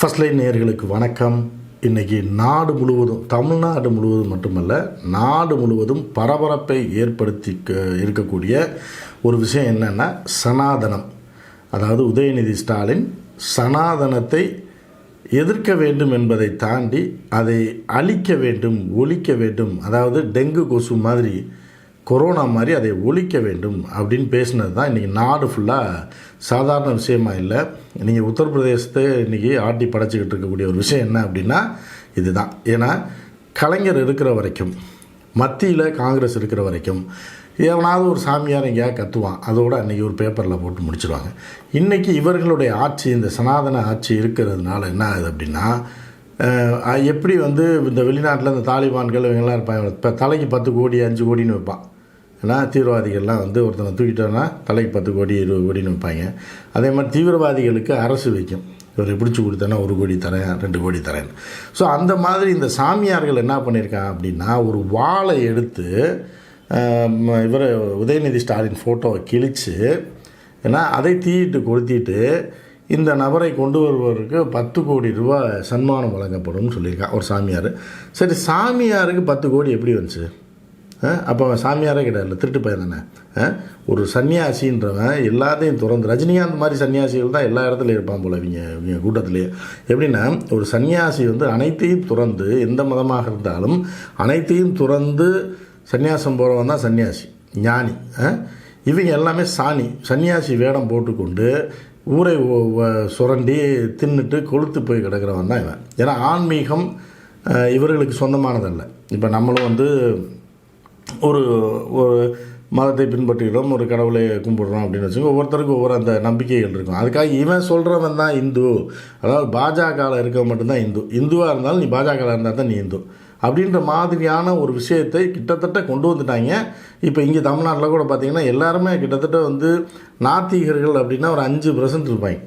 First line நேர்களுக்கு வணக்கம். இன்றைக்கி நாடு முழுவதும் தமிழ்நாடு முழுவதும் மட்டுமல்ல நாடு முழுவதும் பரபரப்பை ஏற்படுத்தி க- இருக்கக்கூடிய ஒரு விஷயம் என்னென்னா சனாதனம். அதாவது உதயநிதி ஸ்டாலின் சனாதனத்தை எதிர்க்க வேண்டும் என்பதை தாண்டி அதை அழிக்க வேண்டும் ஒழிக்க வேண்டும். அதாவது டெங்கு கொசு மாதிரி கொரோனா மாதிரி அதை ஒழிக்க வேண்டும் அப்படின்னு பேசினது தான் இன்றைக்கி நாடு ஃபுல்லாக சாதாரண விஷயமா இல்லை. நீங்கள் உத்தரப்பிரதேசத்தை இன்றைக்கி ஆட்டி படைச்சிக்கிட்டு இருக்கக்கூடிய ஒரு விஷயம் என்ன அப்படின்னா இதுதான். ஏன்னா கலைஞர் இருக்கிற வரைக்கும் மத்தியில் காங்கிரஸ் இருக்கிற வரைக்கும் எவனாவது ஒரு சாமியார் எங்கேயா கத்துவான் அதோடு அன்றைக்கி ஒரு பேப்பரில் போட்டு முடிச்சிடுவாங்க இன்றைக்கி இவர்களுடைய ஆட்சி இந்த சனாதன ஆட்சி இருக்கிறதுனால என்ன ஆகுது அப்படின்னா எப்படி வந்து இந்த வெளிநாட்டில் இந்த தாலிபான்கள் இவங்கெல்லாம் இருப்பாங்க இப்போ தலைக்கு பத்து கோடி அஞ்சு கோடின்னு வைப்பான். ஏன்னா தீவிரவாதிகள்லாம் வந்து ஒருத்தனை தூக்கிட்டோன்னா தலைக்கு பத்து கோடி இருபது கோடின்னு வைப்பாங்க அதே மாதிரி தீவிரவாதிகளுக்கு அரசு வைக்கும். இவரை பிடிச்சி கொடுத்தேன்னா ஒரு கோடி தரேன் ரெண்டு கோடி தரேன். ஸோ அந்த மாதிரி இந்த சாமியார்கள் என்ன பண்ணியிருக்காங்க அப்படின்னா ஒரு வாளை எடுத்து இவர் உதயநிதி ஸ்டாலின் ஃபோட்டோவை கிழித்து ஏன்னா அதை தீயிட்டு கொளுத்திட்டு இந்த நபரை கொண்டு வருவதற்கு பத்து கோடி ரூபா சன்மானம் வழங்கப்படும்னு சொல்லியிருக்கான் ஒரு சாமியார். சரி சாமியாருக்கு பத்து கோடி எப்படி வந்துச்சு? அப்போ அவன் சாமியாரே கிடையாது திருட்டு பையன் தானே? ஒரு சன்னியாசின்றவன் எல்லாத்தையும் திறந்து ரஜினிகாந்த் மாதிரி சன்னியாசிகள் தான் எல்லா இடத்துலையும் இருப்பான் போல இவங்க இவங்க கூட்டத்திலேயே. எப்படின்னா ஒரு சன்னியாசி வந்து அனைத்தையும் துறந்து எந்த மதமாக இருந்தாலும் அனைத்தையும் துறந்து சன்னியாசம் போகிறவன் தான் சன்னியாசி ஞானி இவங்க எல்லாமே சாணி. சன்னியாசி வேடம் போட்டுக்கொண்டு ஊரை சுரண்டி தின்னுட்டு கொளுத்து போய் கிடக்கிறவன் தான் இவன். ஏன்னா ஆன்மீகம் இவர்களுக்கு சொந்தமானதல்ல. இப்போ நம்மளும் வந்து ஒரு ஒரு மதத்தை பின்பற்றுகிறோம் ஒரு கடவுளை கும்பிடுறோம் அப்படின்னு வச்சுக்கோங்க. ஒவ்வொருத்தருக்கும் ஒவ்வொரு அந்த நம்பிக்கைகள் இருக்கும். அதுக்காக இவன் சொல்கிறவன் தான் இந்து. அதாவது பாஜகவில் இருக்க மட்டும்தான் இந்து. இந்துவாக இருந்தாலும் நீ பாஜகவில் இருந்தால் தான் நீ இந்து. அப்படின்ற மாதிரியான ஒரு விஷயத்தை கிட்டத்தட்ட கொண்டு வந்துட்டாங்க. இப்போ இங்கே தமிழ்நாட்டில் கூட பார்த்தீங்கன்னா எல்லாருமே கிட்டத்தட்ட வந்து நாத்திகர்கள் அப்படின்னா ஒரு அஞ்சு பர்சன்ட் இருப்பாங்க.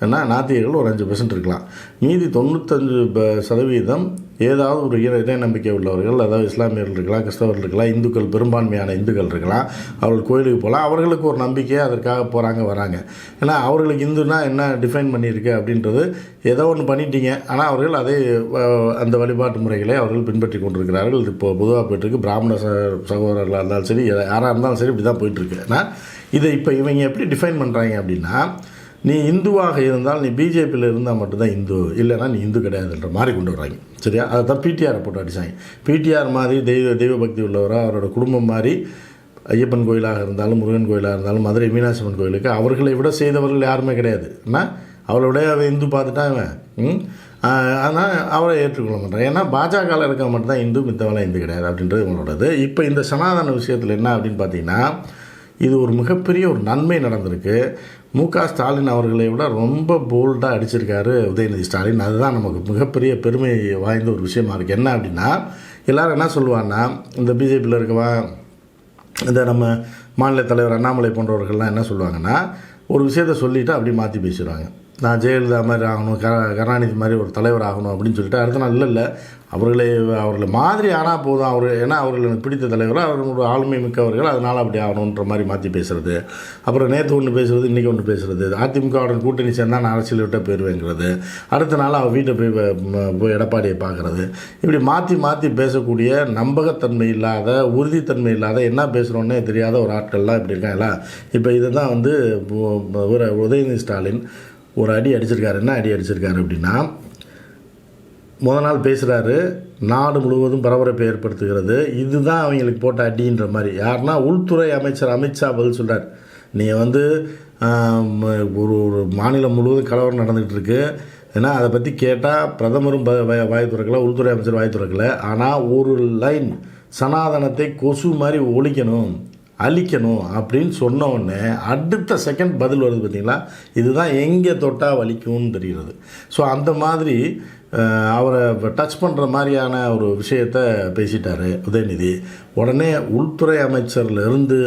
ஏன்னா நாத்திகர்கள் ஒரு அஞ்சு பர்சன்ட் இருக்கலாம். மீதி தொண்ணூத்தஞ்சு ப- சதவீதம் ஏதாவது ஒரு இறை இறை நம்பிக்கை உள்ளவர்கள் அதாவது இஸ்லாமியர்கள் இருக்கலாம் கிறிஸ்தவர்கள் இருக்கலாம் இந்துக்கள் பெரும்பான்மையான இந்துக்கள் இருக்கலாம் அவர்கள் கோயிலுக்கு போகலாம் அவர்களுக்கு ஒரு நம்பிக்கை அதற்காக போகிறாங்க வராங்க. ஏன்னா அவர்களுக்கு இந்துனா என்ன டிஃபைன் பண்ணியிருக்கு அப்படின்றது ஏதோ ஒன்று பண்ணிட்டீங்க. ஆனால் அவர்கள் அதை அந்த வழிபாட்டு முறைகளை அவர்கள் பின்பற்றி கொண்டிருக்கிறார்கள். இது இப்போ பொதுவாக போயிட்டுருக்கு. பிராமண ச சகோதரர்களாக இருந்தாலும் சரி யாராக இருந்தாலும் சரி இப்படி தான் போயிட்டுருக்கு. ஏன்னா இதை இப்போ இவங்க எப்படி டிஃபைன் பண்ணுறாங்க அப்படின்னா நீ இந்துவாக இருந்தால் நீ பிஜேபியில் இருந்தால் மட்டும்தான் இந்து. இல்லைன்னா நீ இந்து கிடையாதுன்ற மாதிரி கொண்டு வராங்க சரியா? அதை தான் பிடிஆரை போட்டு அடிச்சாங்க. பிடிஆர் மாதிரி தெய்வ தெய்வ பக்தி உள்ளவராக அவரோட குடும்பம் மாதிரி ஐயப்பன் கோயிலாக இருந்தாலும் முருகன் கோயிலாக இருந்தாலும் மதுரை மீனாட்சியம்மன் கோயிலுக்கு அவர்களை விட செய்தவர்கள் யாருமே கிடையாது. என்ன? அவளை விட அவன் இந்து பார்த்துட்டான் அவன் ஆனால் அவரை ஏற்றுக்கொள்ள மாட்டான். ஏன்னா பாஜகவில் இருக்க மட்டும்தான் இந்து மித்தவெல்லாம் இந்து கிடையாது அப்படின்றது உங்களோடது இப்போ இந்த சனாதன விஷயத்தில் என்ன அப்படின்னு பார்த்தீங்கன்னா இது ஒரு மிகப்பெரிய ஒரு நன்மை நடந்திருக்கு. மு க ஸ்டாலின் அவர்களை விட ரொம்ப போல்டாக அடிச்சிருக்காரு உதயநிதி ஸ்டாலின். அதுதான் நமக்கு மிகப்பெரிய பெருமை வாய்ந்த ஒரு விஷயமா இருக்குது என்ன அப்படின்னா எல்லாரும் என்ன சொல்லுவாங்கன்னா இந்த பிஜேபியில் இருக்கவன் இந்த நம்ம மாநில தலைவர் அண்ணாமலை போன்றவர்கள்லாம் என்ன சொல்லுவாங்கன்னா ஒரு விஷயத்த சொல்லிவிட்டு அப்படியே மாற்றி பேசிடுவாங்க. நான் ஜெயலலிதா மாதிரி ஆகணும் க கருணாநிதி மாதிரி ஒரு தலைவர் ஆகணும் அப்படின்னு சொல்லிட்டு அடுத்த நாள் இல்லை இல்லை. அவர்களை அவர்களை மாதிரி ஆனால் போதும். அவர் ஏன்னா அவர்கள் எனக்கு பிடித்த தலைவர் அவர்களோட ஆளுமை மிக்கவர்கள் அதனால் அப்படி ஆகணுன்ற மாதிரி மாற்றி பேசுகிறது அப்புறம் நேற்று ஒன்று பேசுகிறது இன்றைக்கி ஒன்று பேசுகிறது அதிமுகவுடன் கூட்டணி சேர்ந்தால் நான் அரசியல் விட்ட போயிடுவேங்கிறது அடுத்த நாள் அவள் வீட்டை போய் போய் எடப்பாடியை பார்க்குறது இப்படி மாற்றி மாற்றி பேசக்கூடிய நம்பகத்தன்மை இல்லாத உறுதித்தன்மை இல்லாத என்ன பேசுகிறோன்னே தெரியாத ஒரு ஆட்கள்லாம் இப்படி இருக்காங்களா? இப்போ இதை தான் வந்து ஒரு உதயநிதி ஸ்டாலின் ஒரு அடி அடிச்சிருக்காரு என்ன அடி அடிச்சிருக்காரு அப்படின்னா முத நாள் பேசுகிறாரு நாடு முழுவதும் பரபரப்பை ஏற்படுத்துகிறது. இதுதான் அவங்களுக்கு போட்ட அடின்ற மாதிரி. யாருன்னா உள்துறை அமைச்சர் அமித்ஷா பதில் சொல்கிறார் நீங்கள் வந்து ஒரு ஒரு மாநிலம் முழுவதும் கலவரம் நடந்துக்கிட்டு இருக்கு. ஏன்னா அதை பற்றி கேட்டால் பிரதமரும் வாய் வாய் உள்துறை அமைச்சர் வாய் திறக்கல. ஆனால் ஒரு லைன் சனாதனத்தை கொசு மாதிரி ஒழிக்கணும். அழிக்கணும் அப்படின்னு சொன்ன உடனே அடுத்த செகண்ட் பதில் வருது பார்த்தீங்களா? இதுதான் எங்கே தொட்டால் வலிக்கும்னு தெரிகிறது. ஸோ அந்த மாதிரி அவரை டச் பண்ணுற மாதிரியான ஒரு விஷயத்தை பேசிட்டார் உதயநிதி. உடனே உள்துறை அமைச்சர்லேருந்து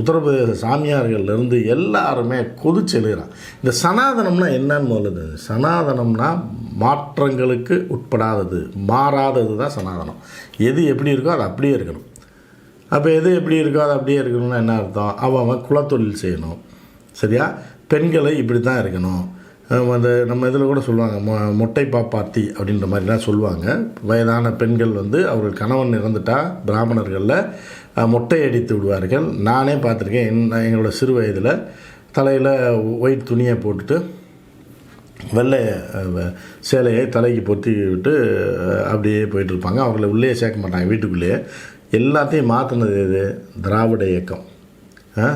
உத்தரப்பிரதேச சாமியார்கள்லேருந்து எல்லாருமே கொதிச்செழுகிறான் இந்த சனாதனம்னா என்னன்னு முதல்ல சனாதனம்னா மாற்றங்களுக்கு உட்படாதது மாறாதது தான் சனாதனம். எது எப்படி இருக்கோ அது அப்படியே இருக்கணும். அப்போ எது எப்படி இருக்கோ அது அப்படியே இருக்கணும்னா என்ன அர்த்தம்? அவன் அவன் குலத்தொழில் செய்யணும். சரியா? பெண்களை இப்படி தான் இருக்கணும் அந்த நம்ம இதில் கூட சொல்லுவாங்க மொ மொட்டை பாப்பாத்தி அப்படின்ற மாதிரிலாம் சொல்லுவாங்க. வயதான பெண்கள் வந்து அவர்கள் கணவன் இறந்துட்டா பிராமணர்களில் மொட்டை அடித்து விடுவார்கள். நானே பார்த்துருக்கேன் என் எங்களோட சிறு வயதில் தலையில் ஒயிட் துணியை போட்டுட்டு வெள்ளை சேலையை தலைக்கு பொத்தி விட்டு அப்படியே போயிட்டுருப்பாங்க அவங்கள உள்ளே சேர்க்க மாட்டாங்க வீட்டுக்குள்ளேயே. எல்லாத்தையும் மாற்றினது எது? திராவிட இயக்கம்.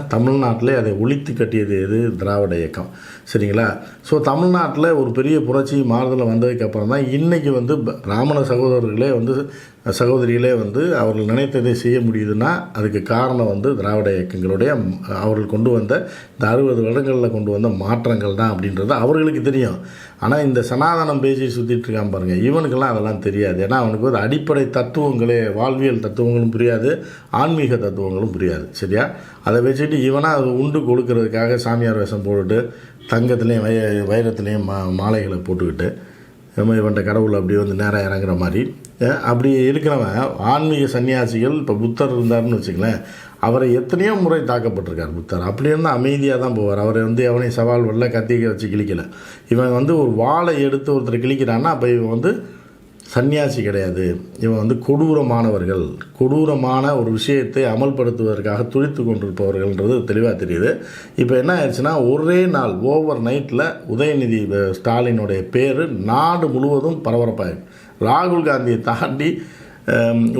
தமிழ்நாட்டிலே அதை ஒழித்து கட்டியது எது? திராவிட இயக்கம். சரிங்களா? ஸோ தமிழ்நாட்டில் ஒரு பெரிய புரட்சி மாறுதல் வந்ததுக்கப்புறம் தான் இன்றைக்கி வந்து ப- சகோதரர்களே வந்து சகோதரிகளே வந்து அவர்கள் நினைத்ததை செய்ய முடியுதுன்னா அதுக்கு காரணம் வந்து திராவிட இயக்கங்களுடைய அவர்கள் கொண்டு வந்த இந்த அறுபது வருடங்களில் கொண்டு வந்த மாற்றங்கள் தான் அப்படின்றது அவர்களுக்கு தெரியும். ஆனால் இந்த சனாதனம் பேசி சுற்றிட்டு இருக்கான் பாருங்கள் இவனுக்கெல்லாம் அதெல்லாம் தெரியாது. ஏன்னா அவனுக்கு ஒரு அடிப்படை தத்துவங்களே வாழ்வியல் தத்துவங்களும் புரியாது ஆன்மீக தத்துவங்களும் புரியாது. சரியா? அதை வச்சுட்டு இவனாக அது உண்டு கொடுக்கறதுக்காக சாமியார் வேஷம் போட்டுட்டு தங்கத்துலேயும் வய வைரத்துலேயும் மா மாலைகளை போட்டுக்கிட்டு இவன்ட்ட கடவுள் அப்படி வந்து நேராக இறங்குற மாதிரி. அப்படி இருக்கிறவன் ஆன்மீக சன்னியாசிகள் இப்போ புத்தர் இருந்தாருன்னு வச்சுக்கங்களேன் அவரை எத்தனையோ முறை தாக்கப்பட்டிருக்கார் புத்தர். அப்படி இருந்தால் அமைதியாக தான் போவார். அவரை வந்து எவனையும் சவால் வரல கத்திக்க வச்சு கிழிக்கல. இவன் வந்து ஒரு வாளை எடுத்து ஒருத்தர் கிழிக்கிறான்னா அப்போ இவன் வந்து சன்னியாசி கிடையாது. இவன் வந்து கொடூரமானவர்கள். கொடூரமான ஒரு விஷயத்தை அமல்படுத்துவதற்காக துடித்து கொண்டிருப்பவர்கள்ன்றது தெளிவாக தெரியுது. இப்போ என்ன ஆயிடுச்சுன்னா ஒரே நாள் ஓவர் நைட்டில் உதயநிதி ஸ்டாலினுடைய பேர் நாடு முழுவதும் பரபரப்பாயிருக்கு ராகுல் காந்தியை தாண்டி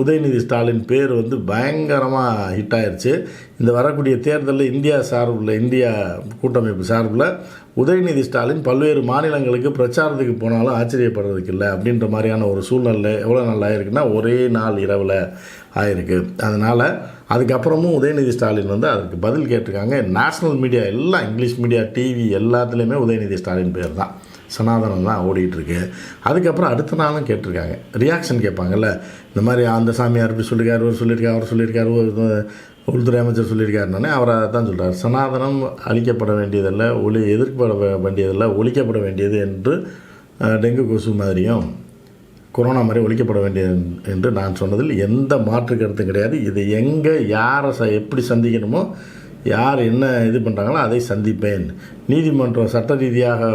உதயநிதி ஸ்டாலின் பேர் வந்து பயங்கரமாக ஹிட் ஆயிடுச்சு இந்த வரக்கூடிய தேர்தலில் இந்தியா சார்பில் இந்தியா கூட்டமைப்பு சார்பில் உதயநிதி ஸ்டாலின் பல்வேறு மாநிலங்களுக்கு பிரச்சாரத்துக்கு போனாலும் ஆச்சரியப்படுறதுக்கு இல்லை அப்படின்ற மாதிரியான ஒரு சூழ்நிலை எவ்வளோ நாள் இருக்குன்னா ஒரே நாள் இரவில் ஆயிருக்கு. அதனால் அதுக்கப்புறமும் உதயநிதி ஸ்டாலின் வந்து அதுக்கு பதில் கேட்டிருக்காங்க. நேஷ்னல் மீடியா எல்லாம் இங்கிலீஷ் மீடியா டிவி எல்லாத்துலேயுமே உதயநிதி ஸ்டாலின் பேர் தான் சனாதனம் தான் ஓடிட்டுருக்கு அதுக்கப்புறம் அடுத்த நாளும் கேட்டிருக்காங்க. ரியாக்ஷன் கேட்பாங்கல்ல. இந்த மாதிரி அந்த சாமியார் இப்படி சொல்லியிருக்காரு அவர் சொல்லியிருக்காரு அவர் சொல்லியிருக்காரு ஒரு உள்துறை அமைச்சர் சொல்லியிருக்காருனே அவர் அதை தான் சொல்கிறார் சனாதனம் அழிக்கப்பட வேண்டியதல்ல ஒளி எதிர்க்கப்பட வே- வேண்டியதல்ல ஒழிக்கப்பட வேண்டியது என்று டெங்கு கொசு மாதிரியும் கொரோனா மாதிரி ஒழிக்கப்பட வேண்டியது என்று நான் சொன்னதில் எந்த மாற்று கருத்தும் கிடையாது. இது எங்கே யாரை ச எப்படி சந்திக்கணுமோ யார் என்ன இது பண்ணுறாங்களோ அதை சந்திப்பேன். நீதிமன்றம் சட்ட ரீதியாக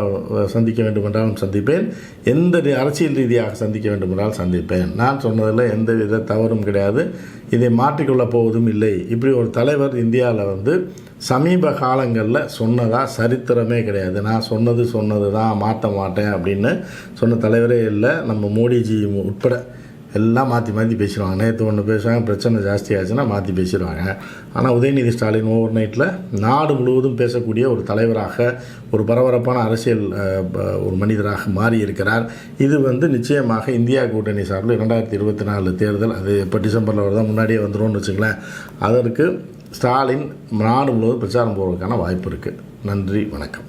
சந்திக்க வேண்டுமென்றாலும் சந்திப்பேன். எந்த அரசியல் ரீதியாக சந்திக்க வேண்டுமென்றால் சந்திப்பேன். நான் சொன்னதில் எந்த வித தவறும் கிடையாது. இதை மாற்றிக்கொள்ளப் போவதும் இல்லை. இப்படி ஒரு தலைவர் இந்தியாவில் வந்து சமீப காலங்களில் சொன்னதாக சரித்திரமே கிடையாது. நான் சொன்னது சொன்னது தான் மாற்ற மாட்டேன் அப்படின்னு சொன்ன தலைவரே இல்லை. நம்ம மோடிஜி உட்பட எல்லாம் மாற்றி மாற்றி பேசிடுவாங்க. நேற்று ஒன்று பேசுவாங்க பிரச்சனை ஜாஸ்தியாச்சுன்னா மாற்றி பேசிடுவாங்க. ஆனால் உதயநிதி ஸ்டாலின் ஓவர் நைட்டில் நாடு முழுவதும் பேசக்கூடிய ஒரு தலைவராக ஒரு பரபரப்பான அரசியல் ஒரு மனிதராக மாறி இருக்கிறார் இது வந்து நிச்சயமாக இந்தியா கூட்டணி சார்பில் இரண்டாயிரத்தி இருபத்தி நாலு தேர்தல் அது இப்போ டிசம்பரில் வருதான் முன்னாடியே வந்துரும்னு வச்சுங்களேன் அதற்கு ஸ்டாலின் நாடு முழுவதும் பிரச்சாரம் போவதற்கான வாய்ப்பு இருக்குது நன்றி வணக்கம்.